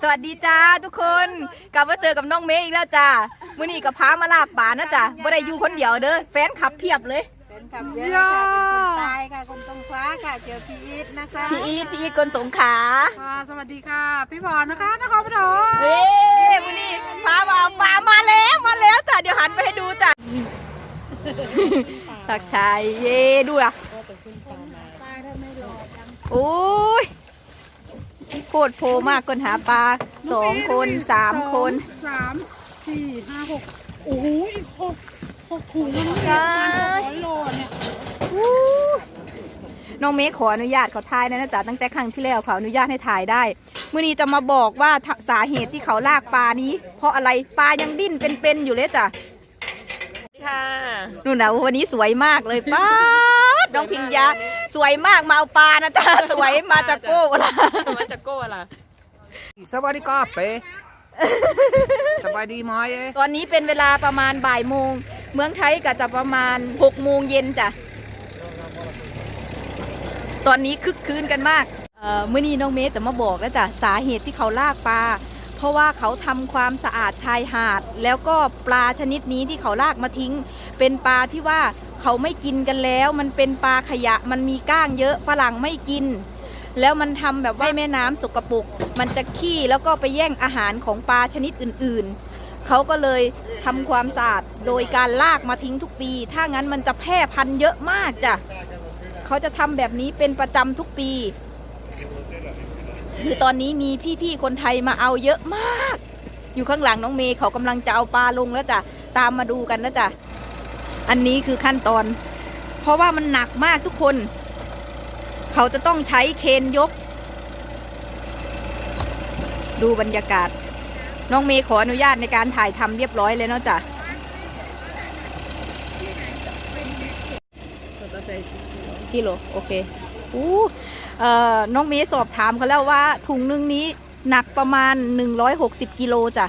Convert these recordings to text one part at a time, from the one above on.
สวัสดีจ้าทุกคนกลับมาเจอกับน้องเมย์อีกแล้วจ้ามื้อนี้กับพามาลากป่านะจ้ะบ่ได้อยู่คนเดียวเด้อแฟนขับเพียบเลยเป็นคำเยอะค่ะเป็นคนตายค่ะคนตรงฟ้าค่ะเจอพี่อีทนะคะพี่อีทพี่อีทคนสงขลาค่ะสวัสดีค่ะ พี่พรนะคะนครปฐมเอ้มื้อนี้พามาเอาป่ามาแล้วมาแล้วจ้ะเดี๋ยวหันไปให้ดูจ้ะทักทายเย่ดูอะตายถ้าไม่รอจังโอ้ยโค ตรโพมากคนหาปลาสองคนสามคนสามสี่ห้าหกโอ้โหอีกหกหกถุงแล้วนะใช่ร้อยโลเนี่ยอู้น้องเมฆขออนุญาตเขาถ่ายนะนะจ๊ะตั้งแต่ครั้งที่แล้วเขาอนุญาตให้ถ่ายได้มื่อนี้จะมาบอกว่าทสาเหตุที่เขาลากปลานี้ เพราะอะไรปลายังดิ้นเป็นๆอยู่เลยจ้ะค่ะนู่นนะวันนี้สวยมากเลยป้าดน้องพิงยา สวยมากมาเอาปลานะจ๊ะสวยมาจากโก้ละมาจากโก้ล่ะสวัสดีครับเป๋สบายดีไหมเอ๊ะตอนนี้เป็นเวลาประมาณบ่ายโมง เมืองไทยก็จะประมาณหกโมงเย็นจ้ะ ตอนนี้คึกคืนกันมากเอ่อมื่อนี้น้องเมย์จะมาบอกแล้วจ้ะสาเหตุที่เขาลากปลา เพราะว่าเขาทำความสะอาดชายหาด แล้วก็ปลาชนิดนี้ที่เขาลากมาทิ้ง เป็นปลาที่ว่า เขาไม่กินกันแล้ว มันเป็นปลาขยะมันมีก้างเยอะฝรั่งไม่กิน แล้วมันทำแบบว่าแม่น้ำสกปรกมันจะขี้แล้วก็ไปแย่งอาหารของปลาชนิดอื่นๆ เขาก็เลยทำความสะอาดโดยการลากมาทิ้งทุกปี ถ้างั้นมันจะแพร่พันธุ์เยอะมากจ้ะเขาจะทำแบบนี้เป็นประจำทุกปีคือตอนนี้มีพี่ๆคนไทยมาเอาเยอะมาก อยู่ข้างหลังน้องเมย์เขากำลังจะเอาปลาลงแล้วจ้ะตามมาดูกันนะจ้ะ อันนี้คือขั้นตอน เพราะว่ามันหนักมากทุกคน เขาจะต้องใช้เคนยก ดูบรรยากาศ น้องเมย์ขออนุญาตในการถ่ายทำเรียบร้อยเลยเนาะจ้ะกิโลโอเคอู้เอ่อน้องเมย์สอบถามเขาแล้วว่าถุงนึงนี้หนักประมาณ 160 กิโลจ้ะ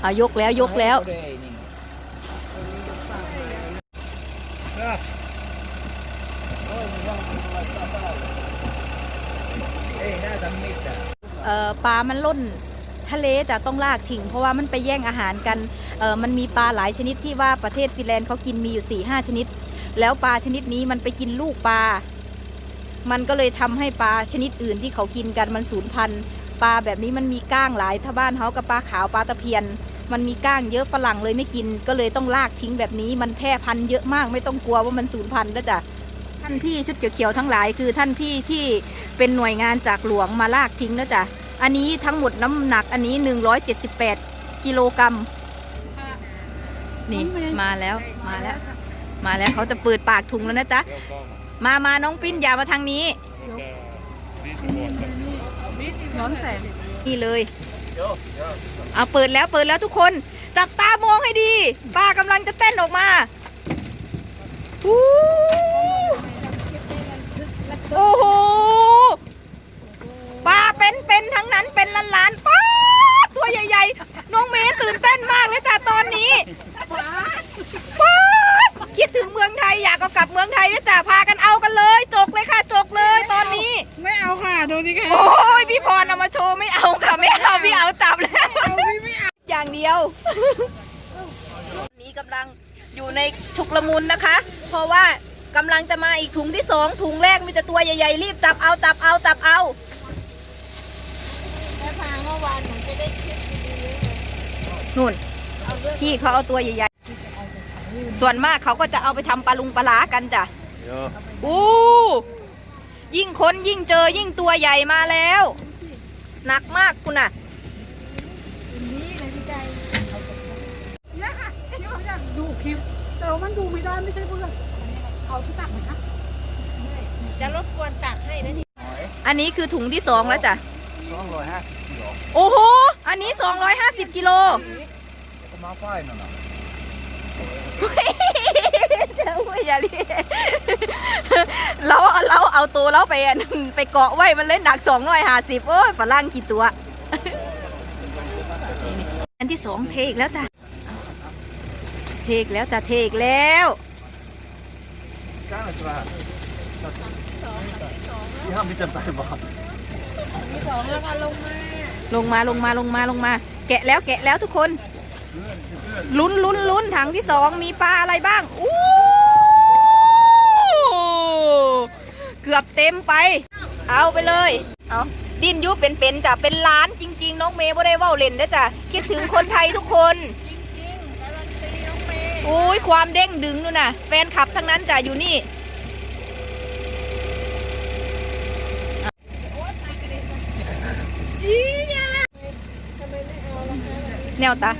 เอายกแล้วยกแล้วเอ่อปลามันล่นทะเลจะต้องลากทิ้งเพราะว่ามันไปแย่งอาหารกันเอ่อมันมีปลาหลายชนิดที่ว่าประเทศฟินแลนด์เขากินมีอยู่4ี่ห้าชนิด แล้วปลาชนิดนี้มันไปกินลูกปลา มันก็เลยทำให้ปลาชนิดอื่นที่เขากินกันมันสูญพันธุ์ปลาแบบนี้มันมีก้างหลายถ้าบ้านเขากับปลาขาวปลาตะเพียน มันมีก้างเยอะฝรั่งเลยไม่กิน ก็เลยต้องลากทิ้งแบบนี้ มันแพร่พันธุ์เยอะมากไม่ต้องกลัวว่ามันสูญพันธุ์แล้วจ้ะท่านพี่ชุดเขียวๆทั้งหลายคือท่านพี่ที่เป็นหน่วยงานจากหลวงมาลากทิ้งนะจ๊ะอันนี้ทั้งหมดน้ำหนักอันนี้ 178 กิโลกรัมนี่มาแล้วมาแล้ว มาแล้วเขาจะเปิดปากถุงแล้วนะจ๊ะ มามาน้องปิ้นอย่ามาทางนี้ย้อนแสงนี่เลย เอาเปิดแล้วเปิดแล้วทุกคน จับตามองให้ดีป้ากำลังจะเต้นออกมาโอ้โหปลาเป็นเป็นทั้งนั้นเป็นล้านล้านๆป้าตัวใหญ่ๆ น้องเมย์ตื่นเต้นมากเลยจ้ะตอนนี้ป้า คิดถึงเมืองไทยอยากเอากลับเมืองไทยนะจ๊ะพากันเอากันเลยจกเลยค่ะจกเลยตอนนี้ ไม่เอาค่ะดูสิค่ะโอ้ยพี่พรเอามาโชว์ไม่เอาค่ะไม่เอาพี่เอาจับแล้วอย่างเดียว นี้กำลังอยู่ในฉุกละมุนนะคะ เพราะว่ากำลังจะมาอีกถุงที่สองถุงแรกมีแต่ตัวใหญ่ๆรีบจับเอาจับเอาจับเอาแม่พาเมื่อวานหนูจะได้คลิปดีๆเลยนู่นพี่เขาเอาตัวใหญ่ๆ ส่วนมากเขาก็จะเอาไปทำปลาลุงปลาหลากันจ้ะอู้ยิ่งค้นยิ่งเจอยิ่งตัวใหญ่มาแล้ว หนักมากคุณน่ะนี่เลยพี่ใจเนี่ยค่ะที่เขาอยากดูคลิป แต่ว่ามันดูไม่ได้ไม่ใช่เพื่อนเอาที่ตักไหมคะจะรบกวนตักให้นะนี่อันนี้คือถุงที่สองแล้วจ้ะสองร้อยห้าสิบกิโลโอ้โห อันนี้ 250กิโลก็มาไฟนั่นน่ะเจ้า อย่าเรียกเราเราเอาตัวเราไปไปเกาะไว้มันเล่นหนัก250โอ้ยฝรั่งกี่ตัว อันที่สองเทกแล้วจ้ะเทกแล้วจ้ะเทอีกแล้ว Die haben mit dem Beiwagen. มีสองแล้วก็ลงมาลงมาลงมาลงมาลงมา แกะแล้วแกะแล้วทุกคน ลุ้นลุ้นลุ้นถังที่สองมีปลาอะไรบ้างอู้เกือบเต็มไป เอาไปเลย เอาดินยุเป็นๆจ้ะเป็นล้านจริง ๆ น้องเมย์บ่ได้เว่าเล่นนะจ้ะคิดถึงคนไทยทุกคนจริงๆการันตีน้องเมย์อุ้ยความเด้งดึงนู่นน่ะ แฟนคลับทั้งนั้นจ้ะอยู่นี่แนวตา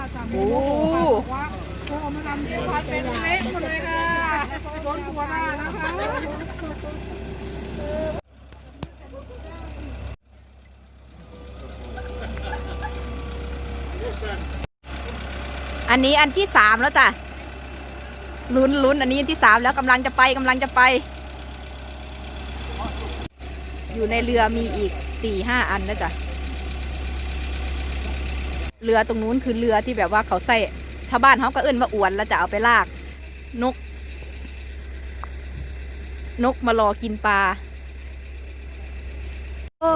เอาค่ะเยอะแล้วค่ะสามโอ้บอกว่าเธอเอามาทำเดียวพัดเป็นเละหมดเลยค่ะโดนตัวหน้านะคะอันนี้อันที่สามแล้วจ้ะลุ้นลุ้นอันนี้อันที่สามแล้วกำลังจะไปกำลังจะไป อยู่ในเรือมีอีกสี่ห้าอันนะจ้ะ เรือตรงนู้นคือเรือที่แบบว่าเขาใส่ถ้าบ้านเขาก็เอิ้นว่าอวนแล้วจะเอาไปลากนก นกมารอกินปลาโอ้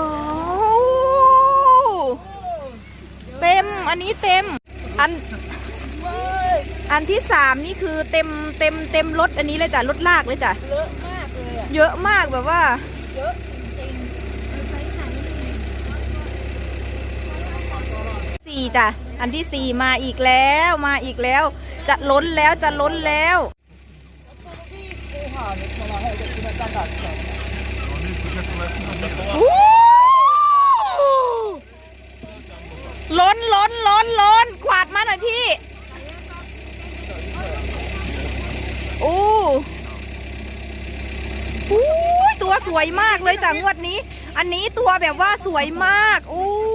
เต็มอันนี้เต็ม อันอันที่สามนี่คือเต็มเต็มเต็มรถอันนี้เลยจ้ะรถลากเลยจ้ะเยอะมากเลยอะเยอะมากแบบว่า เยอะจริงๆเอาไปไหนนี่ สี่จ้ะ อันที่สี่มาอีกแล้วมาอีกแล้ว จะล้นแล้วจะล้นแล้วล้นล้นล้นล้นขวาดมาหน่อยพี่อู้อู้ตัวสวยมากเลยจ้ะงวดนี้ อันนี้ตัวแบบว่าสวยมากอู้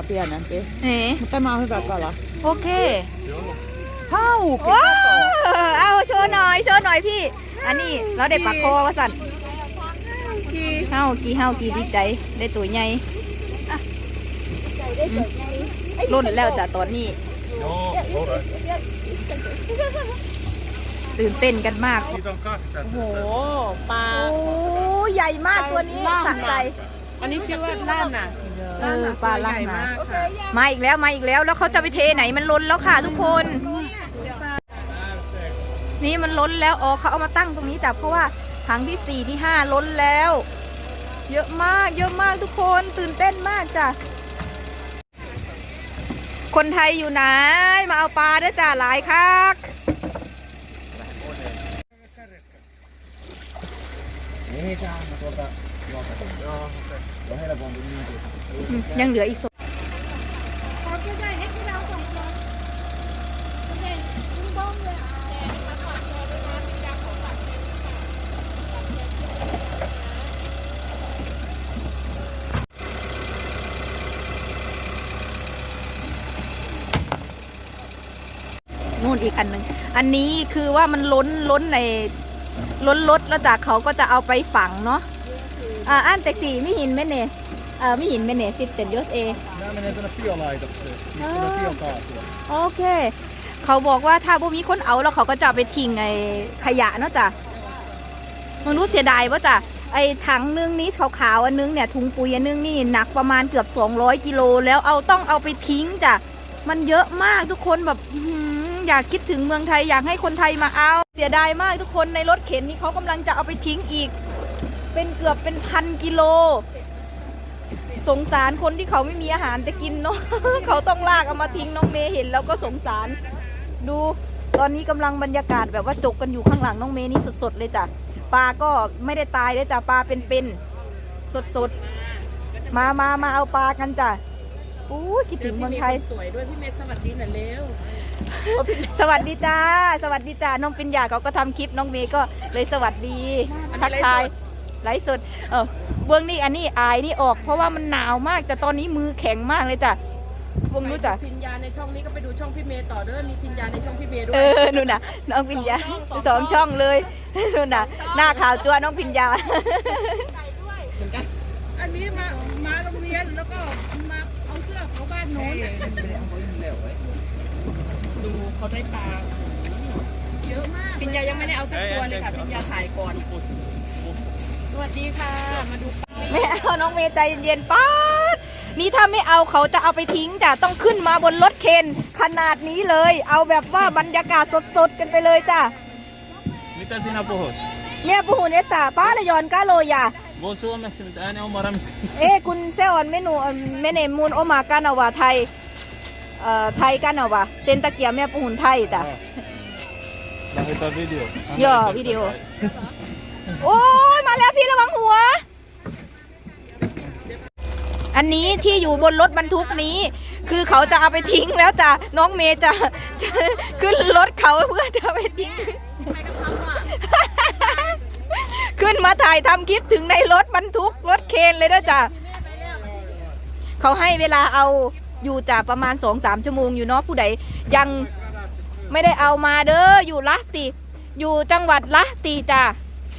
Apia nanti. เอ๋ Mutta mä oon hyvä kala. โอเค Hau! ว้าวเอาโชว์หน่อยโชว์หน่อยพี่อันนี้เราได้ปลาคอว่าสั่นเฮากี่เฮากี่ดีใจได้ตัวใหญ่รุ่นแล้วจ้ะตอนนี้ตื่นเต้นกันมาก Niitä on kaksi tässä. โอ้โห ปลา โอ้ใหญ่มากตัวนี้ล่ามสะใจ อันนี้ชื่อว่าล่ามน่ะ เออปลาล่ามใหญ่มามากค่ะมาอีกแล้วมาอีกแล้วแล้วเขาจะไปเทไหนมันล้นแล้วค่ะทุกคน นี่มันล้นแล้วอ๋อเขาเอามาตั้งตรงนี้จ้ะเพราะว่าถังที่สี่ที่ห้าล้นแล้ว เยอะมากเยอะมากทุกคนตื่นเต้นมากจ้ะคนไทยอยู่ไหนมาเอาปลาด้วยจ้ะหลายคัก Niin, sehän on tuolta ruokatunti. Joo, okei. Okay. On helpompi niin kuin. อืมยังเหลืออีกสองขอตัวใหญ่ให้พี่ดาวสองตัวใหญ่คุณบ้องเลยอะนู่นอีกอันหนึ่ง อันนี้คือว่ามันล้นล้นในล้นรถแล้วจากเขาก็จะเอาไปฝังเนาะ อ่าอันแท็กซี่ไม่หินไหมเนี่ย เออไม่หินไหมเนี่ยสิเต็นยศเอ Nämä menee tuonne biolaitokseen. Mistä Aa. ne biokaasua? โอเค เขาบอกว่าถ้าบ่มีคนเอาแล้วเขาก็จะเอาไปทิ้งไอ้ขยะเนาะจ้ะมันรู้เสียดายว่าจ้ะไอ้ถังนึงนี้ขาวๆอันนึงเนี่ยถุงปุ๋ยอันนึงนี่หนักประมาณเกือบ 200 กิโลแล้วเอาต้องเอาไปทิ้งจ้ะมันเยอะมากทุกคนแบบอื้อหืออยากคิดถึงเมืองไทยอยากให้คนไทยมาเอา เสียดายมากทุกคนในรถเข็นนี่เขากำลังจะเอาไปทิ้งอีก เป็นเกือบเป็นพันกิโล สงสารคนที่เขาไม่มีอาหารจะกินเนาะ เขาต้องลากเอามาทิ้งน้องเมย์เห็นแล้วก็สงสาร ดูตอนนี้กำลังบรรยากาศแบบว่าจกกันอยู่ข้างหลังน้องเมย์นี่สดๆเลยจ้ะปลาก็ไม่ได้ตายเลยจ้ะปลาเป็นๆสดๆมามามาเอาปลากันจ้ะอู้คิดเจถึองเมืพี่องเมย์ไทคยนสวยด้วยพี่เมย์สวัสดีหน่อยเร็วสวัสดีจ้า สวัสดีจ้าน้องปิญญาเขาก็ทำคลิปน้องเมย์ก็เลยสวัสดีอันนี้ทักไลฟ์สดทาย ไลฟ์สดเออเบื้องนี่อันนี้อายนี่ออก เพราะว่ามันหนาวมากแต่ตอนนี้มือแข็งมากเลยจ้ะวงรู้จ้ะพิญญาในช่องนี้ก็ไปดูช่องพี่เมย์ต่อเด้อมีพิญญาในช่องพี่เมย์ด้วเอยอนู่นน่ะน้องปิญญาสองช่องสองช่องเลยนู่นน่ะหน้าข่าวจัวน้องปิญญาเหมือนกันอันนี้มามาโรงเรียนแล้วก็มาเอาเสื้อเขาบ้านโน้นดูเขาได้ปลาเยอะมากพิญญายังไม่ได้เอาสักตัวเลยค่ะพิญญาถ่ายก่อนส วัสดีค่ะ มาดูไม่เอาน้องเมย์ใจเย็นๆป้านี่ถ้าไม่เอาเขาจะเอาไปทิ้งจ้ะต้องขึ้นมาบนรถเคนขนาดนี้เลย เอาแบบว่าบรรยากาศสดๆกันไปเลยจ้ะ Mitä sinä puhut? เมียปูหูเนี่ยตาป้าเลยยอนก้าโลยา Voin suomeksi, mutta en omara mitään. เอ้คุณเซออนเมนูเมเนมูนโอมากานาวาไทยเอ่อไทยกันเอาวะเซนตะเกียบเมียปูหุนไทยจ้ะ Lähetä video. Joo, video. โอ้ มาแล้วพี่ระวังหัว อันนี้ที่อยู่บนรถบรรทุกนี้ คือเขาจะเอาไปทิ้งแล้วจ้ะน้องเมย์จะจะขึ้นรถเขาเพื่อจะไปทิ้ง ขึ้นมาถ่ายทำคลิปถึงในรถบรรทุกรถเคนเลยนะจ้ะเขาให้เวลาเอาอยู่จ้ะประมาณสองสามชั่วโมงอยู่เนาะผู้ใดยังไม่ได้เอามาเด้ออยู่ละติ อยู่จังหวัดละติจ้ะ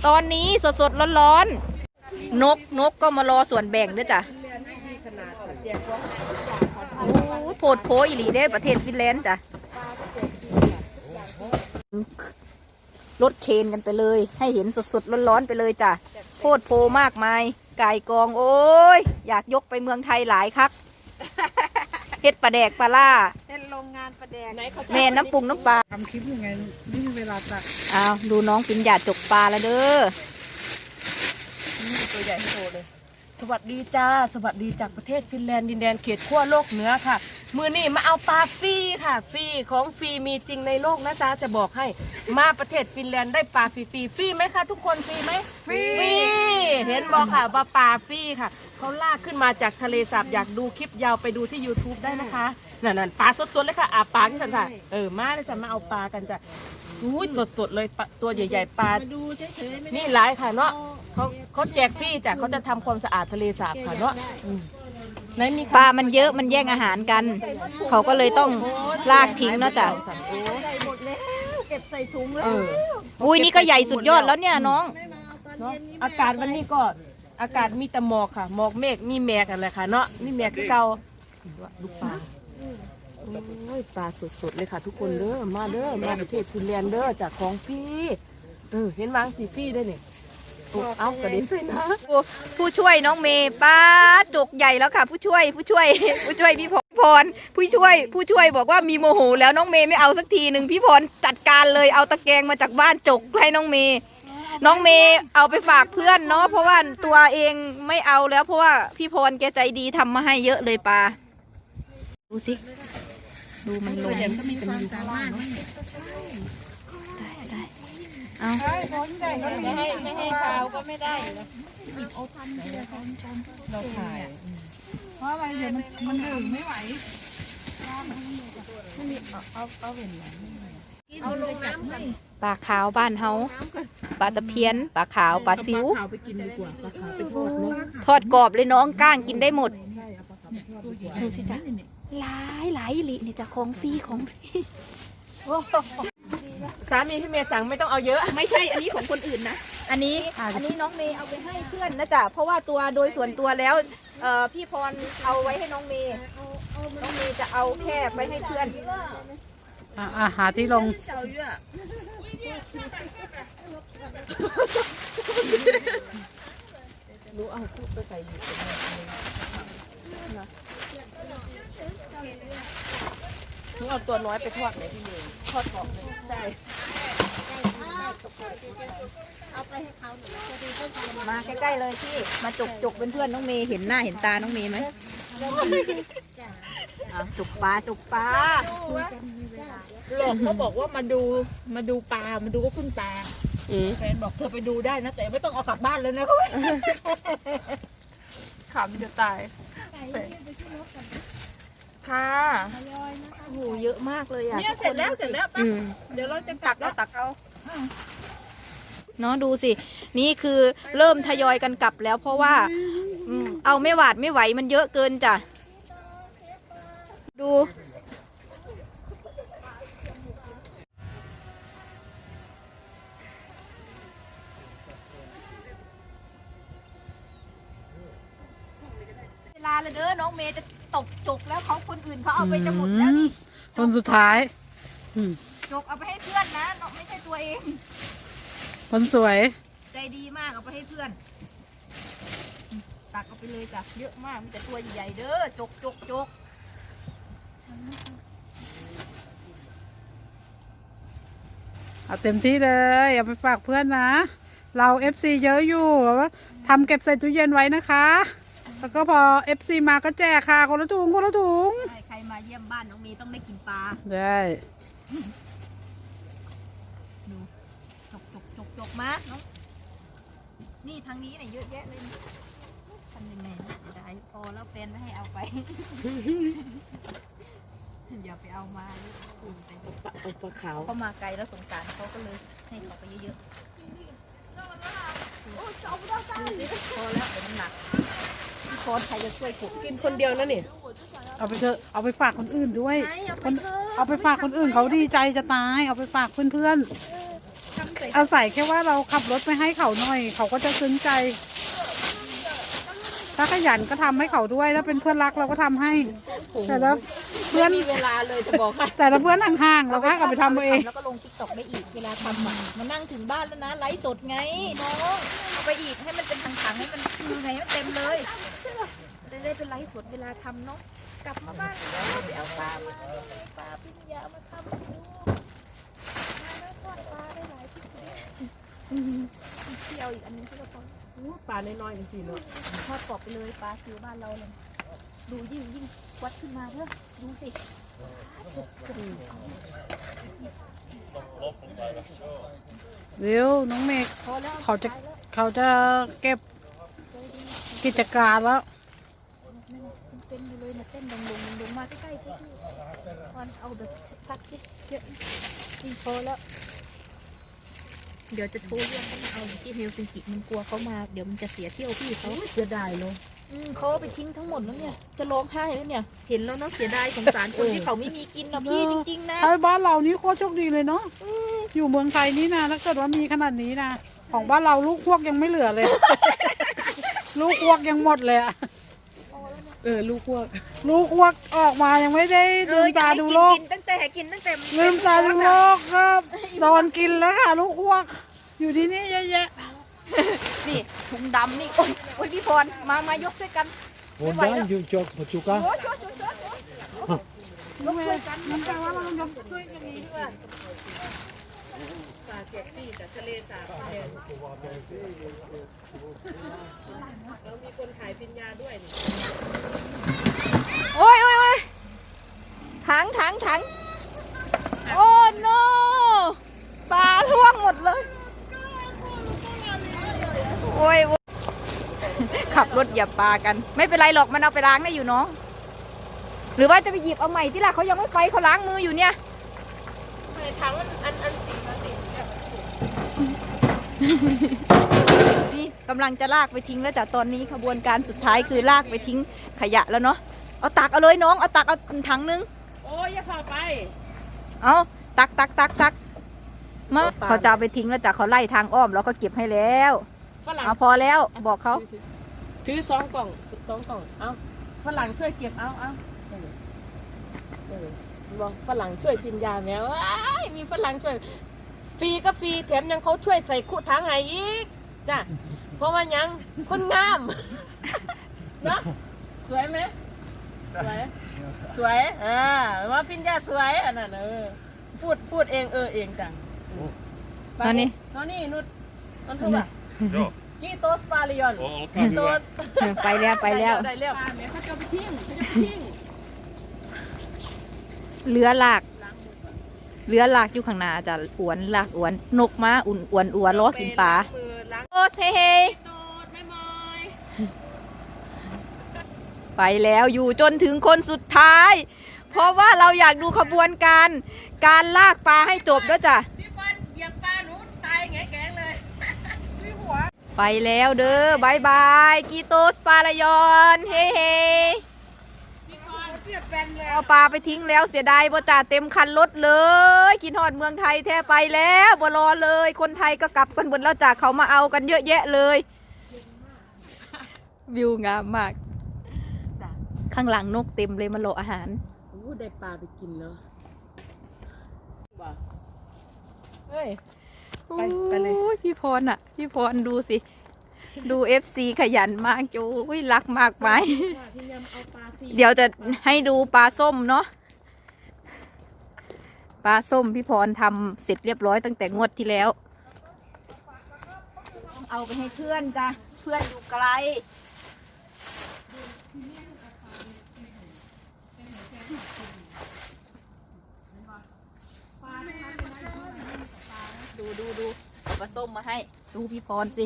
ตอนนี้สดสดร้อนร้อนนกนกก็มารอส่วนแบ่งด้วยจ้ะโอ้โพดโพอีหลีได้ประเทศฟินแลนด์จ้ะรถเคนกันไปเลย ให้เห็นสดสดร้อนร้อนๆไปเลยจ้ะโพดโพมากมายไก่กอง โอ้ย อยากยกไปเมืองไทยหลายคัก เฮ็ดปลาแดกปลาล่าเป็นโรงงานประแดงไหนเขาแม่น้ำปรุงน้ำปลาทำคลิปยังไงไม่มีเวลาตัดอ้าวดูน้องปิญญาจกปลาแล้วเด้อ ตัวใหญ่ให้โตเลย สวัสดีจ้า สวัสดีจากประเทศฟินแลนด์ดินแดนเขตขั้วโลกเหนือค่ะ มือนี่มาเอาปลาฟรีค่ะ ฟรีของฟรีมีจริงในโลกนะจ๊ะจะบอกให้ มาประเทศฟินแลนด์ได้ปลาฟรีฟรีฟรีไหมคะทุกคนฟรีไหมฟรีเห็นบอกค่ะว่าปลาฟรีค่ะเขาลากขึ้นมาจากทะเลสาบอยากดูคลิปยาวไปดูที่ YouTube ได้นะคะนั่นนั่นปลาสดๆเลยค่ะอาปลาที่สันค่ะเออมาเลยจ้ะมาเอาปลากันจ้ะ อุ้ยสดๆเลยปลาตัวใหญ่ๆปลาดูเฉยๆไม่ได้นี่หลายค่ะเนาะเขาเขาแจกฟรีจ้ะเขาจะทำความสะอาดทะเลสาบค่ะเนาะอืมไหนมีปลามันเยอะมันแย่งอาหารกัน เขาก็เลยต้องลากทิ้งเนาะจ้ะใส่หมดแล้วเก็บใส่ถุงแล้วเอออุ้ยนี่ก็ใหญ่สุดยอดแล้วเนี่ยน้อง ไม่มาเอาตอนเนาะเย็นนี้อากาศวันนี้ก็ อากาศมีแต่หมอกค่ะ หมอกเมฆมีแมกกันเลยค่ะเนาะนี่แมกคือเก่าดูปลา โอ้ยปลาสดๆเลยค่ะ ทุกคนเด้อมาเด้อมาประเทศฟินแลนด์เด้อจากของฟรีเออเห็นบางสีฟรีได้เนี่ยโอ้เอากระเด็นใส่นะผู้ช่วยน้องเมย์ป้าจกใหญ่แล้วค่ะ ผู้ช่วยผู้ช่วย ผู้ช่วยพี่พรผู้ช่วย ผู้ช่วยบอกว่ามีโมโห แล้วน้องเมย์ไม่เอาสักทีหนึ่งพี่พรจัดการเลยเอาตะแกรงมาจากบ้านจกให้น้องเมย์น้องเมย์เอาไปฝากเพื่อนเนาะเพราะว่าตัวเองไม่เอาแล้วเพราะว่าพี่พรแกใจดีทำมาให้เยอะเลยปลาดูสิ ดูมันลงได้ได้เอาไม่ให้ไม่ให้ข่าวก็ไม่ได้เหรอเพราะอะไรเดี๋ยวมันมันดื่มไม่ไหวเอาลงน้ำกันปลาขาวบ้านเฮาปลาตะเพียนปลาขาวปลาซิวขาวไปกินดีกว่าปลาขาวไปทอดเนาะทอดกรอบเลยน้องก้างกินได้หมดดูสิจ้ะ หลายหลายอีหลินี่จะของฟรีของฟรีสามีพี่เมย์สั่งไม่ต้องเอาเยอะ ไม่ใช่อันนี้ของคนอื่นนะ อันนี้อันนี้น้องเมย์เอาไปให้เพื่อนนะจ๊ะเพราะว่าตัวโดยส่วนตัวแล้วเอ่อพี่พรเอาไว้ให้น้องเมย์น้องเมย์จะเอาแค่ไปให้เพื่อนอ่าหาที่ลงรู้เอาพูดไปใส่อยู่ หนูเอาตัวน้อยไปทอดเลยพี่เมย์ทอดกรอบเลยใช่มาใกล้ๆเลยพี่ มาจกจกเป็นเพื่อนน้องเมย์เห็นหน้าเห็นตาน้องเมย์ไหมอะจกปลาจกปลาหลอกเขาบอกว่ามาดูมาดูปลามาดูก็ขึ้นปลาอืมแฟนบอกเธอไปดูได้นะ แต่ไม่ต้องเอากลับบ้านเลยนะเขาขำจะตาย ค่ะโอ้โหเยอะมากเลยอะเนี่ยเสร็จแล้วเสร็จแล้วป้าอืม เดี๋ยวเราจะกลับแล้วตักเอาเนาะดูสิ นี่คือเริ่มทยอยกันกลับแล้ว เพราะว่าอืมเอาไม่หวาดไม่ไหวมันเยอะเกินจ้ะ ดู เวลาเลยเด้อน้องเมย์จะ ตกจกแล้วเขาคนอื่นเขาเอาไปจะหมดแล้วนี่คนสุดท้ายอืมจกเอาไปให้เพื่อนนะเนาะไม่ใช่ตัวเอง คนสวย ใจดีมากเอาไปให้เพื่อน ตักเอาไปเลยจ้ะเยอะมากมีแต่ตัวใหญ่ๆเด้อจกจกจกเอาเต็มที่เลยเอาไปฝากเพื่อนนะ เราเอฟซีเยอะอยู่แบบว่าทำเก็บใส่ตู้เย็นไว้นะคะ แล้วก็พอเอฟซีมาก็แจกค่ะคนละถุงคนละถุงใช่ใครมาเยี่ยมบ้านน้องเมย์ต้องได้กินปลา ได้ดูจกจกจกจกมาน้องนี่ทางนี้เนี่ยเยอะแยะเลยทำยังไงนะเสียดายพอแล้วแฟนไม่ให้เอาไป อย่าไปเอามาเลยอุ่นไปเอาปลาขาวเขามาไกลแล้วสงสารเขาก็เลยให้เขาไปเยอะๆดูสิพอแล้วเดี๋ยวมันหนัก พี่โค้ดใครจะช่วยผมกินคนเดียวนะนี่เอาไปเถอะเอาไปฝากคนอื่นด้วยไหนเอาไปคนเถอะเอาไปฝากคนอื่นเขาดีใจจะตาย เอาไปฝากเพื่อนทำใส่ๆอาศัยแค่ว่าเราขับรถไปให้เขาหน่อย เขาก็จะซึ้งใจ ถ้าขยันก็ทำให้เขาด้วยถ้าเป็นเพื่อนรักเราก็ทำให้ แต่ถ้าเพื่อนไม่มีเวลาเลยจะบอกให้แต่ถ้าเพื่อนห่างๆเราก็ให้เขาไปทำเอาเอง แล้วก็ลงทิกตอกได้อีกเวลาทำอะมานั่งถึงบ้านแล้วนะไลฟ์สดไงน้องเอาไปอีกให้มันเป็นถังๆให้มันคือไงให้มันเต็มเลยจะได้เป็นไลฟ์สดเวลาทำเนาะกลับมาบ้านแล้วไปเอาปลามาปลาปิ้งยามาทำดูมาแล้วทอดปลาได้หลายที่เที่ยวอีกอันนึงที่เราทำปลาน้อยๆกันสิเนาะทอดกรอบไปเลยปลาซื้อบ้านเราเลยดูยิ่งยิ่งวัดขึ้นมาเถอะดูสิเดี๋ยวน้องเมฆพอแล้วเขาจะเขาจะเก็บกิจการแล้วเต้นอยู่เลยมาเต้นลงลงลงมาใกล้ๆสิตอนเอาแบบชัดๆสิเยอะนี่พอแล้ว เดี๋ยวจะโทรเรียกให้มาเอาที่เฮลซิงกิมันกลัวเขามา เดี๋ยวมันจะเสียเที่ยวพี่เขาเสียดายเนาะอืมเขาเอาไปทิ้งทั้งหมดแล้วเนี่ย จะร้องไห้แล้วเนี่ย เห็นแล้วเนาะเสียดายสงสารคนที่เขาไม่มีกินนะพี่จริงๆนะถ้าบ้านเรานี่โคตรโชคดีเลยเนาะอยู่เมืองไทยนี่นะถ้าเกิดว่ามีขนาดนี้นะของบ้านเราลูกพวกยังไม่เหลือเลย ลูกพวกยังหมดเลยอะ เออลูกพวกลูกพวกออกมายังไม่ได้ลืมตาดูโลกกินตั้งแต่กินตั้งแต่ลืมตาดูโลกครับโดนกินแล้วค่ะลูกพวก อยู่ที่นี่เยอะแยะนี่ถุงดำนี่โอ้ยโอ้ยพี่พรมามายกด้วยกัน Wondang yung chok pachuka. โอ้ยช่วยช่วยช่วยช่วยยกช่วยกันมันแปลว่าเราต้องยกช่วยกันนี้ด้วยปลาเจ็บปีกับทะเลสาบแดงแล้วมีคนขายปิญญาด้วยนี่โอ้ยโอ้ยโอ้ยถังถังถังโอ้โนปลาท่วงหมดเลย โอ้ยโอ้ยขับรถเหยียบปลากัน ไม่เป็นไรหรอกมันเอาไปล้างได้อยู่น้องหรือว่าจะไปหยิบเอาใหม่ที่ละเขายังไม่ไปเขาล้างมืออยู่เนี่ย ถังอันอันสี นี่กำลังจะลากไปทิ้งแล้วจ้ะตอนนี้ขบวนการสุดท้ายคือลากไปทิ้งขยะแล้วเนาะเอาตักเอาเลยน้องเอาตักเอาถังนึงโอ้ยอย่าพาไป เอาตักตักตักตักมาปลาเขาจะเอาไปทิ้งแล้วจ้ะเขาไล่ทางอ้อมแล้วก็เก็บให้แล้วฝรั่งเอาพอแล้วบอกเขาถือสองกล่องสองกล่องเอาฝรั่งช่วยเก็บเอาเอาเออเออบอกฝรั่งช่วยพิญญาแล้วอ้ายมีฝรั่งช่วย ฟรีก็ฟรีแถมยังเขาช่วยใส่คุถังให้อีกจ้ะเพราะว่ายังคนงามเนาะสวยไหมสวยสวยอ่าว่าพิญญาสวยอันนั้นเออพูดพูดเองเออเองจ้ะไปตอนนี้ตอนนี้นุชนั่นคือว่า Jo. กีโตสปาลิยอน Oh, กีโต okay. สเออไปแล้วไปแล้วได้แล้วเขาจะไปทิ้งเขาจะไปทิ้งเรือหลาก เรือหลากอยู่ข้างหน้าจ้ะอวนหลากอวนนกมาอุ่นอวนอวนล้อกินปลามือล้างโอ้เซเฮตูดไม่มอยไปแล้วอยู่จนถึงคนสุดท้าย เพราะว่าเราอยากดูขบวนการ การลากปลาให้จบด้วยจ้ะพี่บอลเหยียบปลาหนูตายแงะแกงเลยไปแล้วเด้อบายบายกีโตสปาลายอนเฮ้เฮ้พี่บอล เอาปลาไปทิ้งแล้วเสียดายบ่จ่าเต็มคันรถเลยกินหอดเมืองไทยแท้ไปแล้วบ่รอเลย คนไทยก็กลับกันบนดแล้วจ่าเขามาเอากันเยอะแยะเลย วิวงามมาก ข้างหลังนกเต็มเลยมานโลอาหารได้ปลาไปกินเล้วเฮ้ยไปเลยพี่พรอะ พี่พรดูสิ ดูเอฟซีขยันมากจูยรักมากไหมค่ะพี่ยำเอาปลาฟรีเดี๋ยวจะให้ดูปลาส้มเนาะปลาส้มพี่พรทำเสร็จเรียบร้อยตั้งแต่งวดที่แล้ว เอาไปให้เพื่อนจ้ะเพื่อนอยู่ไกลดูดูดูเอาปลาส้มมาให้ ดูพี่พรสิ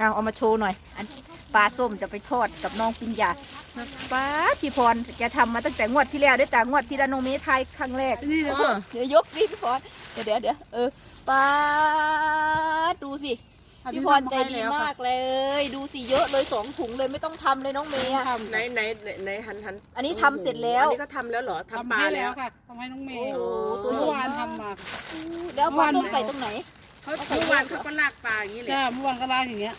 เอาเอามาโชว์หน่อย อันปลาส้มจะไปทอดกับน้องปิญญาปลาพี่พรแกทำมาตั้งแต่งวดที่แล้วได้แต่งวดที่ดานงเมทายครั้งแรกนี่เดี๋ยวเดี๋ยวยกดิพี่พรเดี๋ยวเดี๋ยวเดี๋ยวเออปลาดูสิพี่พรใจดีมากเลย ดูสิเยอะเลยสองถุงเลยไม่ต้องทำเลยน้องเมย์อะไหนไหนไหนไหนหันหันอันนี้ทำเสร็จแล้วอันนี้ก็ทำแล้วเหรอทำทำปลาให้แล้แล้ววค่ะทำให้น้องเมย์โอ้ตัวใหญ่เมื่อวานมากทำมาแล้วปลาส้มใส่ตรงไหนเขาเมื่อวานเขาก็ลากปลาอย่างนี้เลยจ้าเมื่อวานก็ลากอย่างเงี้ย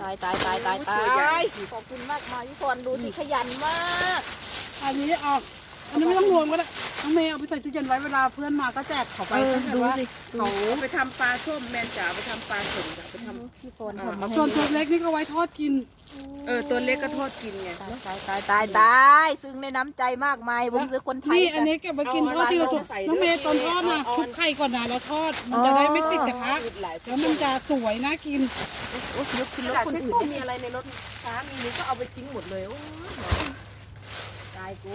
ตายตายตายตายตาตัวใหญ่ยขอบคุณมากมายพี่พรดูสิขยันมาก อันนี้ออกอันนี้ไม่ต้องรวมก็ได้ น้องเมย์เอาไปใส่ตู้เย็นไว้เวลาเพื่อนมาก็แจกเขาไปเออถ้าเกิดดูว่าสิเขาไปทำปลาส้มแมนจ๋าไปทำปลาสดจ๋าไปทำ พี่พรทำมาส่วนตัวเล็กนี่ก็ไว้ทอดกิน เออตัวเล็กก็ทอดกินไง ตายตายตายตายซึ่งในน้ำใจมากมายผมซื้อคนไทยนี่อันนี้เก็บไว้กินทอดทีละตัวน้องเมย์ตอนทอดนะชุบไข่ก่อนนะแล้วทอด มันจะได้ไม่ติดกระทะหลายแล้วมันจะสวยน่ากิน โอ้ยยกขึ้นรถแต่คนที่อื่นตู้มีอะไรในรถสามีหนูก็เอาไปทิ้งหมดเลยโอ้ยตายกู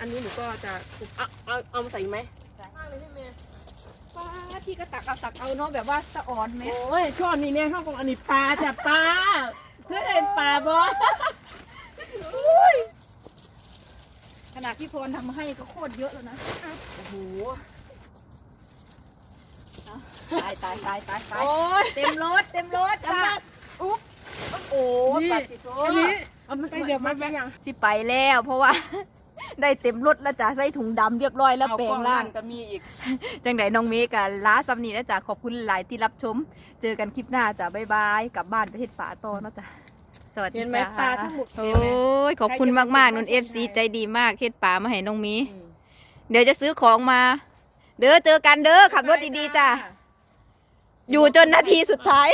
อันนี้หนูก็จะเอาเอาเอามาใส่อีกไหมมากเลยพี่เมย์ป้าที่ก็ตักเอาตักเอาเนาะแบบว่าสะอ่อนไหมโอ้ยช่วงนี้เนี่ยข้าวกองอันนี้ปลาจ้ะปลาเพื่อนเห็นปลาบอขนาดพี่พรทำให้ก็โคตรเยอะแล้วนะโอ้โหตายตายตายตายตายโอ้ยเต็มรถเต็มรถจ้าอุ๊บโอ้ยนี่ปลาสิโตอันนี้เอามาไปเดี๋ยวมาแบ่งยังสิไปแล้วเพราะว่า ได้เต็มรถแล้วจ้ะใส่ถุงดำเรียบร้อยแล้วแปลงร่าง ก็มีอีก จังไหนน้องเมย์กับล้าซัมนีนะจ๊ะขอบคุณหลายที่รับชม เจอกันคลิปหน้าจ้ะบ๊ายบายกลับบ้านประเทศป่าโตอเนาะจ้ะสวัสดีเห็นไหมจ้าปลาทั้งหมดโอ้ยขอบคุณมากๆนุ่นเอฟซีใจดีมากเฮ็ดป่ามาให้น้องเมี เดี๋ยวจะซื้อของมา เด้อเจอกันเด้อขับรถดีๆจ้ะอยู่จนนาทีสุดท้าย